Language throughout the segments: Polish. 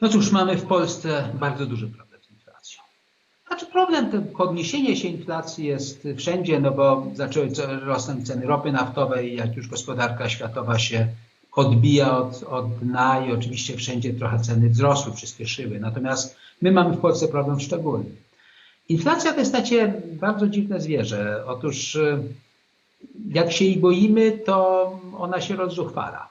No cóż, mamy w Polsce bardzo duży problem z inflacją. Znaczy problem, to podniesienie się inflacji jest wszędzie, no bo zaczęły rosnąć ceny ropy naftowej, jak już gospodarka światowa się odbija od, od dna i oczywiście wszędzie trochę ceny wzrosły, przyspieszyły. Natomiast my mamy w Polsce problem szczególny. Inflacja to jest takie bardzo dziwne zwierzę. Otóż y, jak się jej boimy, to ona się rozzuchwala.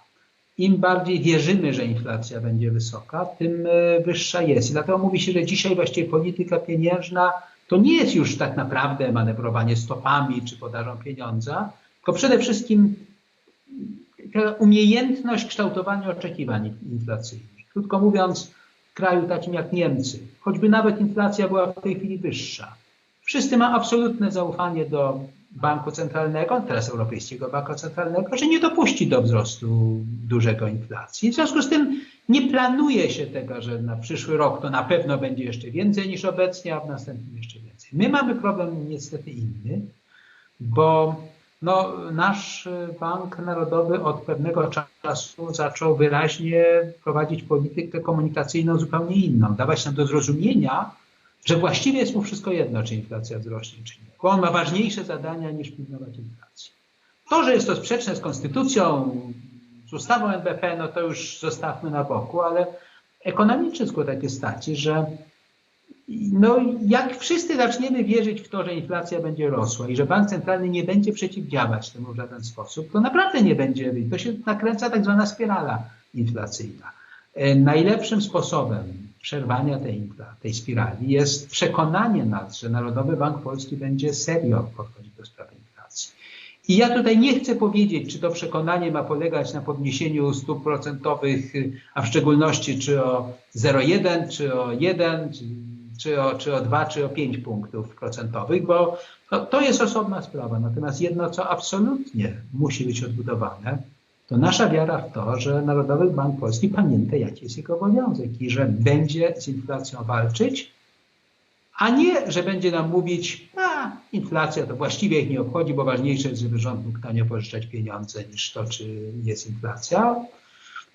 Im bardziej wierzymy, że inflacja będzie wysoka, tym y, wyższa jest. I dlatego mówi się, że dzisiaj właściwie polityka pieniężna to nie jest już tak naprawdę manewrowanie stopami czy podażą pieniądza, tylko przede wszystkim taka umiejętność kształtowania oczekiwań inflacyjnych. Krótko mówiąc, w kraju takim jak Niemcy, choćby nawet inflacja była w tej chwili wyższa, wszyscy ma absolutne zaufanie do Banku Centralnego, teraz Europejskiego Banku Centralnego, że nie dopuści do wzrostu dużego inflacji. W związku z tym nie planuje się tego, że na przyszły rok to na pewno będzie jeszcze więcej niż obecnie, a w następnym jeszcze więcej. My mamy problem niestety inny, bo no, nasz Bank Narodowy od pewnego czasu zaczął wyraźnie prowadzić politykę komunikacyjną zupełnie inną, dawać nam do zrozumienia, że właściwie jest mu wszystko jedno, czy inflacja wzrośnie, czy nie. Bo on ma ważniejsze zadania niż pilnować inflacji. To, że jest to sprzeczne z konstytucją, z ustawą NBP, no to już zostawmy na boku, ale ekonomiczny skutek jest taki, że no, jak wszyscy zaczniemy wierzyć w to, że inflacja będzie rosła i że bank centralny nie będzie przeciwdziałać temu w żaden sposób, to naprawdę nie będzie, to się nakręca tak zwana spirala inflacyjna. E, Najlepszym sposobem przerwania tej, tej spirali jest przekonanie nas, że Narodowy Bank Polski będzie serio podchodzić do sprawy inflacji. I ja tutaj nie chcę powiedzieć, czy to przekonanie ma polegać na podniesieniu stóp procentowych, a w szczególności czy o 0,1, czy o 1, czy, czy, o, czy o 2, czy o 5 punktów procentowych, bo to, to jest osobna sprawa. Natomiast jedno, co absolutnie musi być odbudowane, to nasza wiara w to, że Narodowy Bank Polski pamięta, jaki jest jego obowiązek i że będzie z inflacją walczyć, a nie, że będzie nam mówić, a inflacja to właściwie ich nie obchodzi, bo ważniejsze jest, żeby rząd mógł tanio pożyczać pieniądze niż to, czy jest inflacja.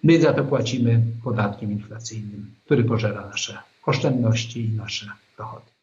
My za to płacimy podatkiem inflacyjnym, który pożera nasze oszczędności i nasze dochody.